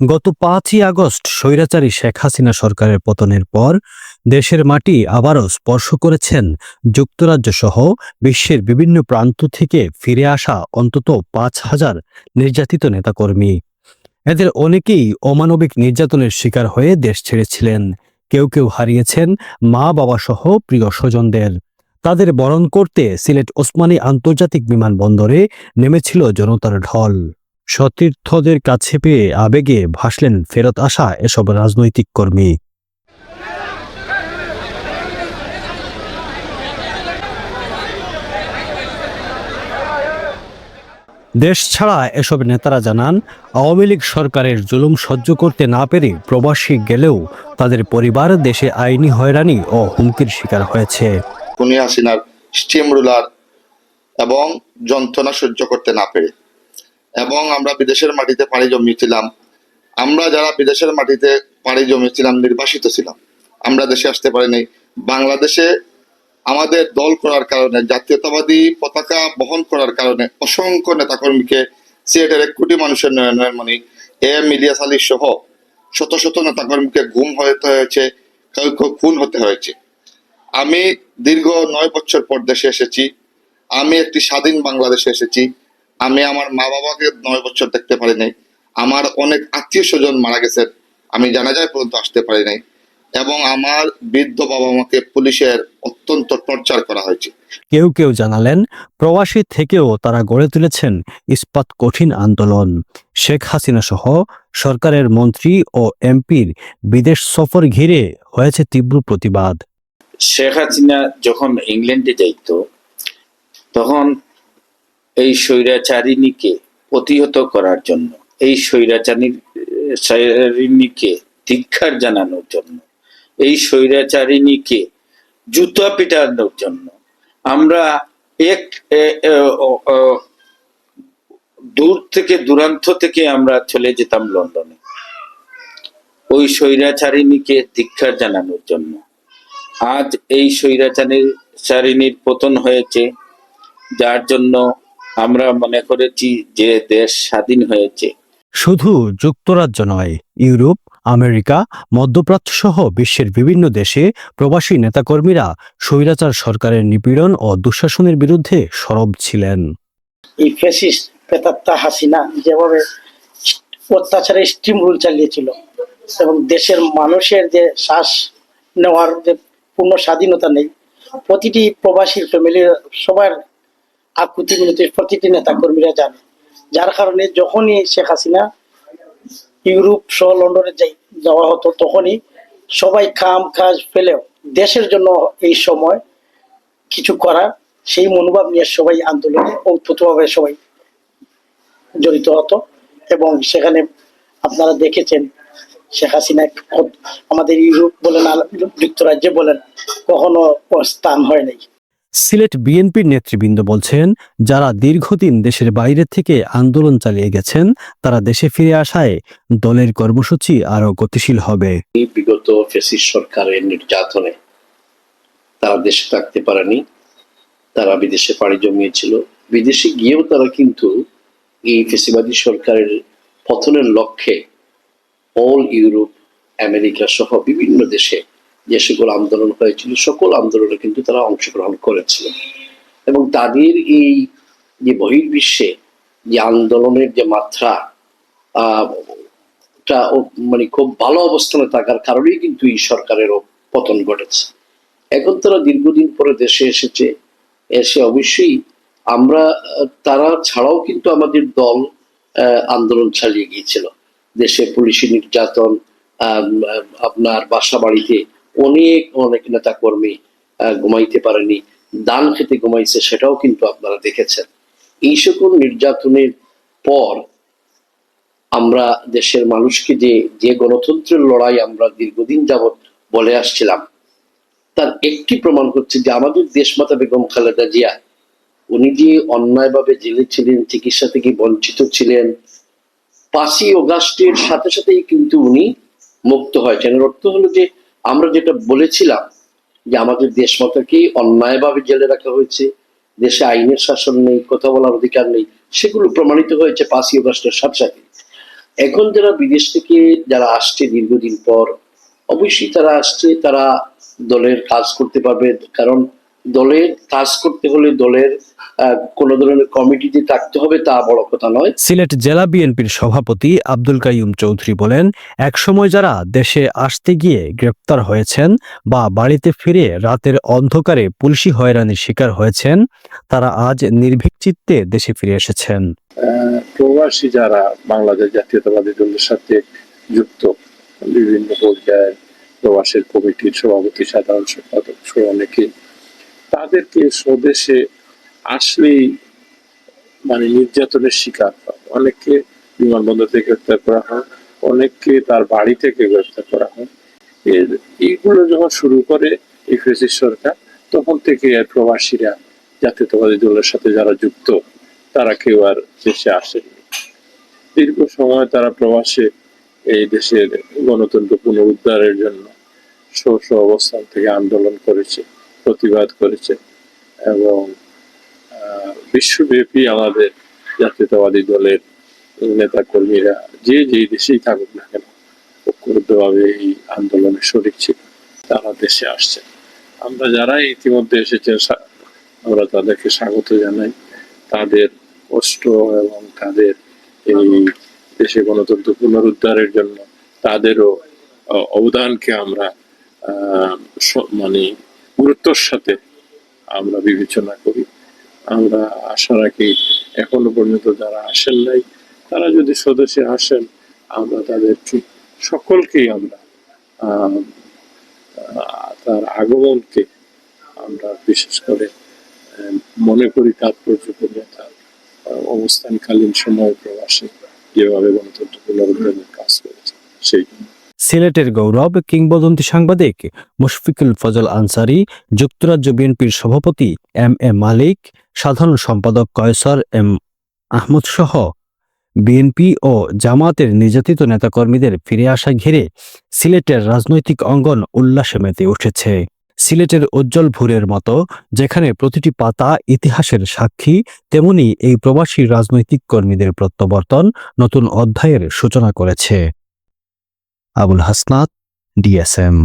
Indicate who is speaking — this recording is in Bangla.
Speaker 1: গত পাঁচই আগস্ট স্বৈরাচারী শেখ হাসিনা সরকারের পতনের পর দেশের মাটি আবারও স্পর্শ করেছেন যুক্তরাজ্য সহ বিশ্বের বিভিন্ন প্রান্ত থেকে ফিরে আসা অন্তত পাঁচ হাজার নির্যাতিত নেতাকর্মী। এদের অনেকেই অমানবিক নির্যাতনের শিকার হয়ে দেশ ছেড়েছিলেন। কেউ কেউ হারিয়েছেন মা বাবা সহ প্রিয় স্বজনদের। তাদের বরণ করতে সিলেট ওসমানী আন্তর্জাতিক বিমানবন্দরে নেমেছিল জনতার ঢল। সতীর্থদের কাছে পেয়ে আবেগে ভাসলেন ফেরত আসা এসব রাজনৈতিক কর্মী। দেশ ছাড়া এসব নেতারা জানান, আওয়ামী লীগ সরকারের জুলুম সহ্য করতে না পেরে প্রবাসী গেলেও তাদের পরিবার দেশে আইনি হয়রানি ও হুমকির শিকার হয়েছে।
Speaker 2: হাসিনার স্টিম রুলার এবং যন্ত্রণা সহ্য করতে না পেরে। এবং আমরা বিদেশের মাটিতে পাড়ি জমিয়েছিলাম। আমরা যারা বিদেশের মাটিতে পাড়ি জমিয়েছিলাম, নির্বাসিত ছিলাম। আমরা দেশে আসতে পারিনি। বাংলাদেশে আমাদের দল করার কারণে, জাতীয়তাবাদী পতাকা বহন করার কারণে অসংখ্য নেতাকর্মীকে সিলেটের এক কোটি মানুষের নয়নের মণি, এ এম ইলিয়াস আলী সহ শত শত নেতাকর্মীকে গুম হতে হয়েছে খুন হতে হয়েছে। আমি দীর্ঘ নয় বছর পর দেশে এসেছি। আমি একটি স্বাধীন বাংলাদেশে এসেছি। আমি আমার মা বাবাকে নয় বছর দেখতে পারি নাই আমার অনেক আত্মীয় স্বজন মারা গেছে। আমি জানাজায় পর্যন্ত আসতে পারি নাই এবং আমার বৃদ্ধ বাবা মাকে পুলিশের অত্যন্ত টর্চার করা হয়েছে।
Speaker 1: কেউ কেউ জানালেন প্রবাসী থেকেও তারা গড়ে তুলেছেন ইস্পাত কঠিন আন্দোলন। শেখ হাসিনা সহ সরকারের মন্ত্রী ও এমপির বিদেশ সফর ঘিরে হয়েছে তীব্র প্রতিবাদ।
Speaker 3: শেখ হাসিনা যখন ইংল্যান্ডে যাইত তখন এই স্বৈরাচারিণীকে প্রতিহত করার জন্য, এই স্বৈরাচারী চারিণীকে ধিক্ষার জানানোর জন্য, এই স্বৈরাচারিণীকে জুতা পিটানোর জন্য। আমরা এক দূর থেকে, দূরান্ত থেকে আমরা চলে যেতাম লন্ডনে। ওই স্বৈরাচারিণীকে ধিক্ষার জানানোর জন্য। আজ এই স্বৈরাচারীর চারিণীর পতন হয়েছে, যার জন্য আমরা মনে করেছি যে দেশ স্বাধীন হয়েছে।
Speaker 1: শুধু যুক্তরাজ্য নয় ইউরোপ আমেরিকা মধ্যপ্রাচ্য সহ বিশ্বের বিভিন্ন দেশে প্রবাসী নেতাকর্মীরা স্বৈরাচার সরকারের নিপীড়ন ও দুঃশাসনের বিরুদ্ধে সরব ছিলেন।
Speaker 4: এই ফ্যাসিস্ট পেতাত্তা হাসিনা যেভাবে অত্যাচারের স্টিম রুল চালিয়েছিল এবং দেশের মানুষের যে শ্বাস নেওয়ার যে পূর্ণ স্বাধীনতা নেই প্রতিটি প্রবাসীর ফ্যামিলির সবার আকুতি মিনতি প্রতিটি নেতা কর্মীরা জানে। যার কারণে যখনই শেখ হাসিনা ইউরোপ সহ লন্ডনে যাই যাওয়া হতো, তখনই সবাই কাম কাজ ফেলেও দেশের জন্য এই সময় কিছু করা, সেই মনোভাব নিয়ে সবাই আন্দোলনে ঔদ্ধতভাবে সবাই জড়িত হতো। এবং সেখানে আপনারা দেখেছেন, শেখ হাসিনা আমাদের ইউরোপ বলেন যুক্তরাজ্যে বলেন, কখনো স্থান হয় নাই।
Speaker 1: সিলেট বিএনপির নেতৃবৃন্দ বলছেন, যারা দীর্ঘদিন দেশের বাইরে থেকে আন্দোলন চালিয়ে গেছেন, তারা দেশে ফিরে আসায় দলের কর্মসূচি আরও গতিশীল হবে।
Speaker 5: বিগত সরকারের নির্যাতনে তারা দেশে থাকতে পারেনি, তারা বিদেশে পাড়ি জমিয়েছিল। বিদেশে গিয়েও তারা কিন্তু এই ফেসিবাদী সরকারের পতনের লক্ষ্যে অল ইউরোপ, আমেরিকা সহ বিভিন্ন দেশে যে সকল আন্দোলন হয়েছিল, সকল আন্দোলনে কিন্তু তারা অংশগ্রহণ করেছিল। এবং তাদের এই যে বহির্বিশ্বে যে আন্দোলনের যে মাত্রা মানে খুব ভালো অবস্থানে থাকার কারণেই কিন্তু এই সরকারেরও পতন ঘটেছে। এখন তারা দীর্ঘদিন পরে দেশে এসেছে, এসে অবশ্যই আমরা, তারা ছাড়াও কিন্তু আমাদের দল আন্দোলন চালিয়ে গিয়েছিল। দেশে পুলিশি নির্যাতন আপনার বাসা বাড়িতে অনেক অনেক নেতা কর্মী ঘুমাইতে পারেনি, দান খেতে ঘুমাইছে, সেটাও কিন্তু আপনারা দেখেছেন। এই সকল নির্যাতনের পর আমরা দেশের মানুষকে যে যে গণতন্ত্রের লড়াই আমরা দীর্ঘদিন যাবৎ বলে আসছিলাম, তার একটি প্রমাণ হচ্ছে যে আমাদের দেশমাতা বেগম খালেদা জিয়া, উনি যে অন্যায়ভাবে জেলে ছিলেন, চিকিৎসা থেকে বঞ্চিত ছিলেন, পাঁচই অগাস্টের সাথে সাথেই কিন্তু উনি মুক্ত হয়েছেন এর অর্থ হলো যে আমরা যেটা বলেছিলাম যে আমাদের দেশমাতাকে অন্যায়ভাবে জেলে রাখা হয়েছে, দেশে আইনের শাসন নেই, কথা বলার অধিকার নেই, সেগুলো প্রমাণিত হয়েছে পাঁচই অগস্টের সাথে সাথে। এখন যারা বিদেশ থেকে যারা আসছে দীর্ঘদিন পর, অবশ্যই তারা আসছে, তারা দলের কাজ করতে পারবে, কারণ দলের কাজ করতে হলে দলের কোনো ধরনের কমিটিতে থাকতে হবে তা বড় কথা নয়।
Speaker 1: সিলেট জেলা বিএনপির সভাপতি আব্দুল কাইয়ুম চৌধুরী বলেন একসময় যারা দেশে আসতে গিয়ে গ্রেপ্তার হয়েছেন বা বাড়িতে ফিরে রাতের অন্ধকারে পুলিশি হয়রানির শিকার হয়েছেন তারা আজ নির্ভীক চিত্তে দেশে ফিরে এসেছেন।
Speaker 6: প্রবাসী যারা বাংলাদেশ জাতীয়তাবাদী দলের সাথে যুক্ত বিভিন্ন পর্যায়ের প্রবাসের কমিটির সভাপতি সাধারণ সম্পাদক সহ অনেকে তাদেরকে স্বদেশে আসলেই মানে নির্যাতনের শিকার হয়। অনেককে বিমানবন্দর থেকে গ্রেপ্তার করা হয়, অনেককে তার বাড়ি থেকে গ্রেপ্তার করা হয়। এর এইগুলো যখন শুরু করে এই সরকার, তখন থেকে প্রবাসীরা, জাতীয়তাবাদী দলের সাথে যারা যুক্ত, তারা কেউ আর দেশে আসেনি। দীর্ঘ সময় তারা প্রবাসে এই দেশের গণতন্ত্র পুনরুদ্ধারের জন্য স্ব অবস্থান থেকে আন্দোলন করেছে। প্রতিবাদ করেছে এবং বিশ্বব্যাপী আমাদের জাতীয়তাবাদী দলের নেতা কর্মীরা যে যে দেশেই থাকুক না কেন ঐক্যবদ্ধভাবে এই আন্দোলনে শরিক ছিল, তারা দেশে আসছে। আমরা যারা ইতিমধ্যে এসেছেন আমরা তাদেরকে স্বাগত জানাই। তাদের কষ্ট এবং তাদের এই দেশে গণতন্ত্র পুনরুদ্ধারের জন্য তাদেরও অবদানকে আমরা মানে গুরুত্বর সাথে আমরা বিবেচনা করি। আমরা আশা রাখি এখনও পর্যন্ত যারা আসেন নাই, তারা যদি স্বদেশে আসেন, আমরা তাদেরকে সকলকেই আমরা তার আগমনকে আমরা বিশেষ করে মনে করি তাৎপর্যপূর্ণ তার অবস্থানকালীন সময় প্রবাসে যেভাবে গণতন্ত্র পুনরুদ্ধারের কাজ করেছে, সেই জন্য।
Speaker 1: সিলেটের গৌরব কিংবদন্তি সাংবাদিক মুশফিকুল ফজল আনসারি, যুক্তরাজ্য বিএনপির সভাপতি এম এ মালিক, সাধারণ সম্পাদক কয়সর এম আহমদ সহ বিএনপি ও জামাতের নির্যাতিত নেতাকর্মীদের ফিরে আসা ঘিরে সিলেটের রাজনৈতিক অঙ্গন উল্লাসে মেতে উঠেছে। সিলেটের উজ্জ্বল ভোরের মতো, যেখানে প্রতিটি পাতা ইতিহাসের সাক্ষী, তেমনি এই প্রবাসী রাজনৈতিক কর্মীদের প্রত্যাবর্তন নতুন অধ্যায়ের সূচনা করেছে। আবুল হাসনাত ডিএসএম।